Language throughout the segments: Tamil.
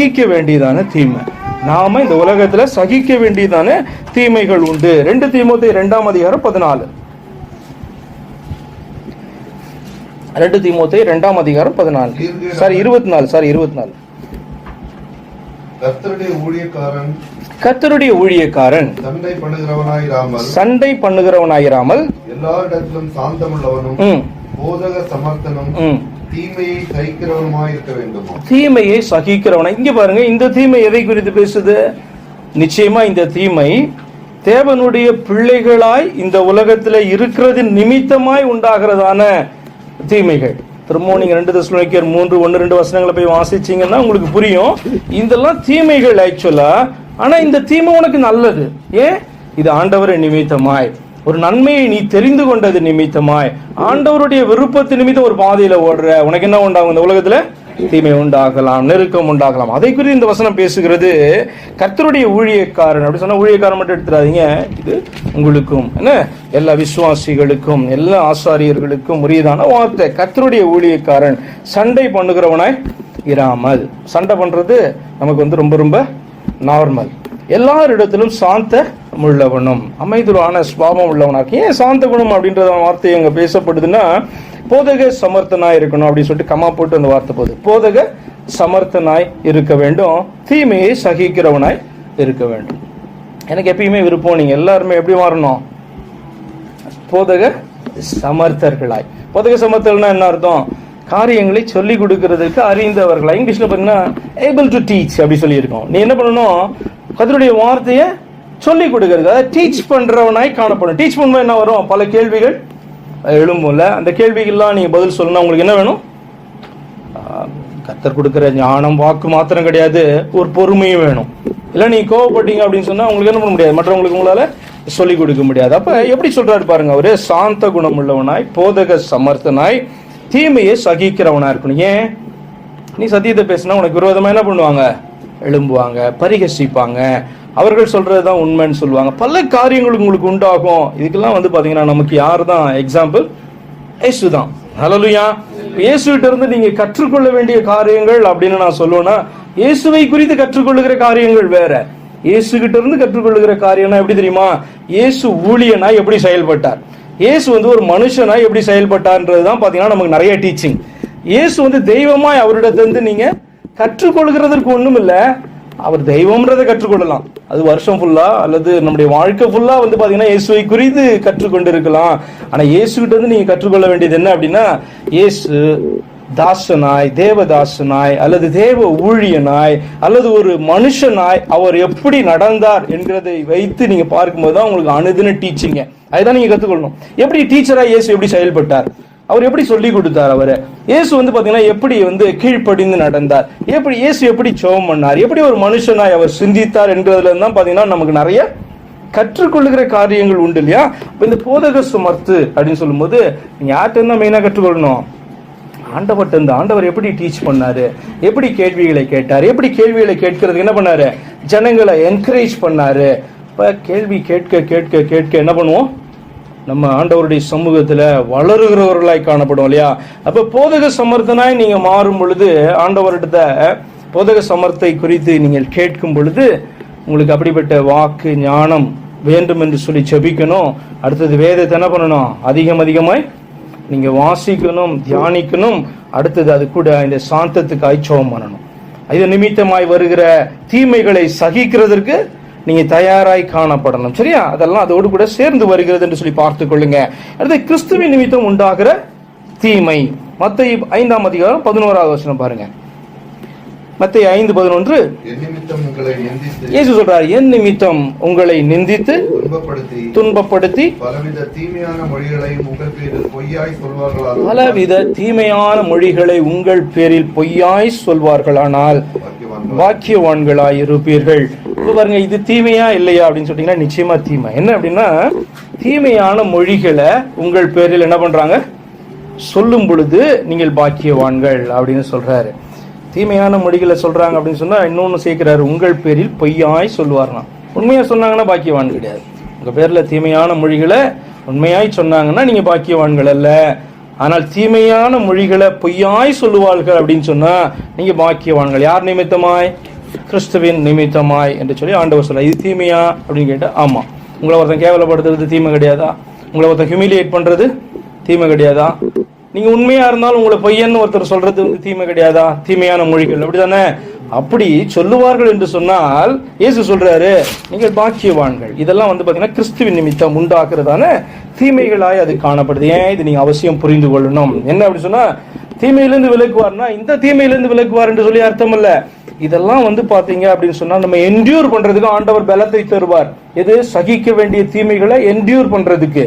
சகிக்க வேண்டியதான தீமை. நாம இந்த உலகத்துல சகிக்க வேண்டியதான தீமைகள் உண்டு. ரெண்டு தீமோத்தேயு இரண்டாம் அதிகாரம் பதினாலு. ரெண்டு தீமோத்தேயு இரண்டாம் அதிகாரம் பதினாலு. சாரி இருபத்தி நாலு சாரி இருபத்தி நாலு கர்த்தருடைய ஊழியக்காரன் கர்த்தருடைய ஊழியக்காரன் சண்டை பண்ணுகிறவனாயிராமல் சண்டை பண்ணுகிறவனாயிராமல் எல்லா இடத்திலும் சாந்தமுள்ளவனும் போதக சமர்த்தனும் தீமையை சகிக்கிறவனுமாய் இருக்க வேண்டுமா? தீமையை சகிக்கிறவனா. இங்க பாருங்க இந்த தீமை எதை குறித்து பேசுது? நிச்சயமா இந்த தீமை தேவனுடைய பிள்ளைகளாய் இந்த உலகத்துல இருக்கிறது நிமித்தமாய் உண்டாகிறதான தீமைகள். திரும்பவும் நீங்க ரெண்டு தசுலோனிக்கர் மூன்று ஒன்று ரெண்டு வசனங்களை போய் வாசிச்சீங்கன்னா உங்களுக்கு புரியும். இதெல்லாம் தீமைகள் ஆக்சுவலா ஆனா இந்த தீமை உனக்கு நல்லது. ஏன்? இது ஆண்டவரை நிமித்தமாய். ஒரு நன்மையை நீ தெரிந்து கொண்டது நிமித்தமாய். ஆண்டவருடைய விருப்பத்து நிமித்தம் ஒரு பாதையில ஓடுற. உனக்கு என்ன உண்டாகும் இந்த உலகத்துல? தீமை உண்டாகலாம் நெருக்கம் உண்டாகலாம். அதை குறித்து இந்த வசனம் பேசுகிறது. கர்த்தருடைய ஊழியக்காரன். அப்படி சொன்னா ஊழியக்காரன் மட்டும் எடுத்துடாதீங்க. இது உங்களுக்கும். என்ன? எல்லா விசுவாசிகளுக்கும் எல்லா ஆசாரியர்களுக்கும் உரியதான வார்த்தை. கர்த்தருடைய ஊழியக்காரன். சண்டை பண்ணுகிறவனாய் இராமல். சண்டை பண்றது நமக்கு வந்து ரொம்ப ரொம்ப நார்மல் எல்லாரிடத்திலும் சாந்த உள்ளவனும் அமைதியான சுவாபம் உள்ளவனாக ஏன் சாந்த குணம் அப்படின்ற வார்த்தை அங்க பேசப்படுதுன்னா போதக சமர்த்தனாய் இருக்கணும் அப்படின்னு சொல்லிட்டு கமா போட்டு அந்த வார்த்தை போகுது. போதக சமர்த்தனாய் இருக்க வேண்டும் தீமையை சகிக்கிறவனாய் இருக்க வேண்டும். எனக்கு எப்பயுமே விருப்பம் நீங்கள் எல்லாருமே எப்படி மாறணும்? போதக சமர்த்தர்களாய். போதக சமர்த்தர்கள்னா என்ன அர்த்தம்? காரியங்களை சொல்லிக் கொடுக்கறதுக்கு அறிந்தவர்களா இங்கிலீஷில் பார்த்தீங்கன்னா ஏபிள் டு டீச் அப்படி சொல்லியிருக்கோம். நீ என்ன பண்ணணும்? கதருடைய வார்த்தையை சொல்லி கொடுக்கறது. அதாவது டீச் பண்றவனாய் காணப்படும். டீச் பண்ணும்போது என்ன வரும்? பல கேள்விகள். எழும்பும்ல. அந்த கேள்விகள்லாம் நீங்க பதில் சொல்லணும் உங்களுக்கு என்ன வேணும்? கத்தர் கொடுக்குற ஞானம் வாக்கு மாத்திரம் கிடையாது. ஒரு பொறுமையும் வேணும். இல்ல நீ கோவப்பட்டீங்க அப்படின்னு சொன்னா உங்களுக்கு என்ன பண்ண முடியாது? மற்றவங்களுக்கு உங்களால சொல்லிக் கொடுக்க முடியாது. அப்ப எப்படி சொல்றாரு பாருங்க அவரு? சாந்த குணம் உள்ளவனாய் போதக சமர்த்தனாய் தீமையை சகிக்கிறவனா இருக்கணும். ஏன்? நீ சத்தியத்தை பேசினா உனக்கு விரோதமா என்ன பண்ணுவாங்க? எழும்புவாங்க பரிகசிப்பாங்க. அவர்கள் சொல்கிறது தான் உண்மைன்னு சொல்லுவாங்க. பல காரியங்கள் உங்களுக்கு உண்டாகும். இதுக்கெல்லாம் வந்து பார்த்தீங்கன்னா நமக்கு யார் தான் எக்ஸாம்பிள் ஏசு தான் ஹலலுயா இயேசுகிட்ட இருந்து நீங்கள் கற்றுக்கொள்ள வேண்டிய காரியங்கள் அப்படின்னு நான் சொல்லுவேன்னா இயேசுவை குறித்து கற்றுக்கொள்ளுகிற காரியங்கள் வேற. இயேசுகிட்ட இருந்து கற்றுக்கொள்ளுகிற காரியம்னா எப்படி தெரியுமா? இயேசு ஊழியனா எப்படி செயல்பட்டார்? இயேசு வந்து ஒரு மனுஷனா எப்படி செயல்பட்டார்ன்றது தான் பார்த்தீங்கன்னா நமக்கு நிறைய டீச்சிங் இயேசு வந்து தெய்வமாய் அவரிடத்திலிருந்து நீங்க கற்றுக்கொள்கிறதற்கு ஒண்ணும் இல்லை அவர் தெய்வம்ன்றதை கற்றுக்கொள்ளலாம். அது வருஷம் ஃபுல்லா அல்லது நம்முடைய வாழ்க்கை ஃபுல்லா வந்து பாத்தீங்கன்னா இயேசுவை குறித்து கற்றுக்கொண்டு இருக்கலாம் ஆனா இயேசுகிட்ட இருந்து நீங்க கற்றுக்கொள்ள வேண்டியது என்ன அப்படின்னா இயேசு தாசனாய் தேவதாசனாய் அல்லது தேவ ஊழியனாய் அல்லது ஒரு மனுஷனாய் அவர் எப்படி நடந்தார் என்கிறதை வைத்து நீங்க பார்க்கும்போது தான் உங்களுக்கு அனுதின டீச்சிங்க அதுதான் நீங்க கத்துக்கொள்ளணும். எப்படி டீச்சரா இயேசு எப்படி செயல்பட்டார்? அவர் எப்படி சொல்லி கொடுத்தார் அவரை? இயேசு வந்து பாத்தீங்கன்னா எப்படி வந்து கீழ்ப்படிந்து நடந்தார்? எப்படி இயேசு எப்படி சோகம் பண்ணார்? எப்படி ஒரு மனுஷனாய் அவர் சிந்தித்தார் என்றதுல தான் பாத்தீங்கன்னா நமக்கு நிறைய கற்றுக்கொள்ளுகிற காரியங்கள் உண்டு இல்லையா? இப்போ இந்த போதக சுமர்த்து அப்படின்னு சொல்லும்போது நீங்கள் யார்கிட்ட மெயினாக கற்றுக்கொள்ளணும்? ஆண்டவர்கிட்ட இருந்து ஆண்டவர் எப்படி டீச் பண்ணாரு? எப்படி கேள்விகளை கேட்டார்? எப்படி கேள்விகளை கேட்கறதுக்கு என்ன பண்ணாரு? ஜனங்களை என்கரேஜ் பண்ணாரு. இப்போ கேள்வி கேட்க கேட்க கேட்க என்ன பண்ணுவோம்? நம்ம ஆண்டவருடைய சமூகத்தில் வளருகிறவர்களாய் காணப்படும் இல்லையா? அப்போ போதக சமர்த்தனாய் நீங்கள் மாறும் பொழுது ஆண்டவர்கிட்ட போதக சமர்த்தை குறித்து நீங்கள் கேட்கும் பொழுது உங்களுக்கு அப்படிப்பட்ட வாக்கு ஞானம் வேண்டும் என்று சொல்லி செபிக்கணும் அடுத்தது வேதத்தை என்ன பண்ணணும்? அதிகம் அதிகமாய் நீங்கள் வாசிக்கணும் தியானிக்கணும். அடுத்தது அது கூட இந்த சாந்தத்துக்கு ஐச்சவம் பண்ணணும். இது நிமித்தமாய் வருகிற தீமைகளை சகிக்கிறதற்கு நீங்க தயாராய் காணப்படணும். சரியா? அதெல்லாம் அதோடு கூட சேர்ந்து வருகிறது என்று சொல்லி பார்த்துக் கொள்ளுங்க. அடுத்து கிறிஸ்துவின் நிமித்தம் உண்டாகிற தீமை. மத்திய ஐந்தாம் அதிகாரம் பதினோராவது வசனம் பாருங்க. மத்திய ஐந்து பதினொன்று. இயேசு சொல்றார் என் நிமித்தம் உங்களை நிந்தித்து துன்பப்படுத்தி பலவித தீமையான மொழிகளை உங்கள் பேரில் பொய்யாய் சொல்வார்களானால் பாக்கியவான்கள். பாக்கியவான்களாய் இருப்பீர்கள் இப்போ பாருங்க இது தீமையா இல்லையா அப்படின்னு சொல்லிட்டீங்கன்னா நிச்சயமா தீமை. என்ன அப்படின்னா தீமையான மொழிகளை உங்கள் பேரில் என்ன பண்றாங்க? சொல்லும் பொழுது நீங்கள் பாக்கியவான்கள் அப்படின்னு சொல்றாரு. தீமையான மொழிகளை சொல்றாங்க அப்படின்னு சொன்னா இன்னொன்னு சேர்க்கிறாரு உங்கள் பேரில் பொய்யாய் சொல்லுவார்னா உண்மையா சொன்னாங்கன்னா பாக்கியவான் கிடையாது. உங்க பேர்ல தீமையான மொழிகளை உண்மையாய் சொன்னாங்கன்னா நீங்க பாக்கியவான்கள் அல்ல. ஆனால் தீமையான மொழிகளை பொய்யாய் சொல்லுவார்கள் அப்படின்னு சொன்னா நீங்க பாக்கியவான்கள். யார் நிமித்தமாய்? கிறிஸ்துவின் நிமித்தமாய் என்று சொல்லி ஆண்டவர் சொல்ல இது தீமையா அப்படின்னு கேட்டால் ஆமா. உங்களை ஒருத்தன் கேவலப்படுத்துறது தீமை கிடையாதா? உங்களை ஒருத்தன் ஹியூமிலியேட் பண்ணுறது தீமை கிடையாதா? நீங்க உண்மையா இருந்தாலும் உங்களை பொய்யன்னு ஒருத்தர் சொல்றது வந்து தீமை கிடையாதா? தீமையான மொழிகள் அப்படிதானே அப்படி சொல்லுவார்கள் என்று சொன்னால் இயேசு சொல்றாரு நீங்கள் பாக்கியவான்கள். இதெல்லாம் வந்து பாத்தீங்கன்னா கிறிஸ்துவின் நிமித்தம் உண்டாக்குறதான தீமைகளாய் அது காணப்படுது. ஏன்? இது நீங்க அவசியம் புரிந்து கொள்ளணும். என்ன அப்படி சொன்னா தீமையிலிருந்து விலக்குவார்னா இந்த தீமையிலிருந்து விலக்குவார் என்று சொல்லி அர்த்தம் இல்ல. இதெல்லாம் வந்து பாத்தீங்க அப்படின்னு சொன்னா நம்ம என்டியூர் பண்றதுக்கு ஆண்டவர் பலத்தை தருவார். எது? சகிக்க வேண்டிய தீமைகளை என்டியூர் பண்றதுக்கு.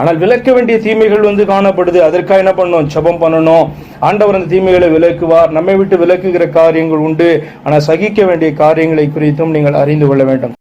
ஆனால் விலக்க வேண்டிய தீமைகள் வந்து காணப்படுது. அதற்காக என்ன பண்ணணும்? சபம் பண்ணணும். ஆண்டவர் அந்த தீமைகளை விலக்குவார். நம்மை விட்டு விலக்குகிற காரியங்கள் உண்டு. ஆனால் சகிக்க வேண்டிய காரியங்களை குறித்தும் நீங்கள் அறிந்து கொள்ள வேண்டும்.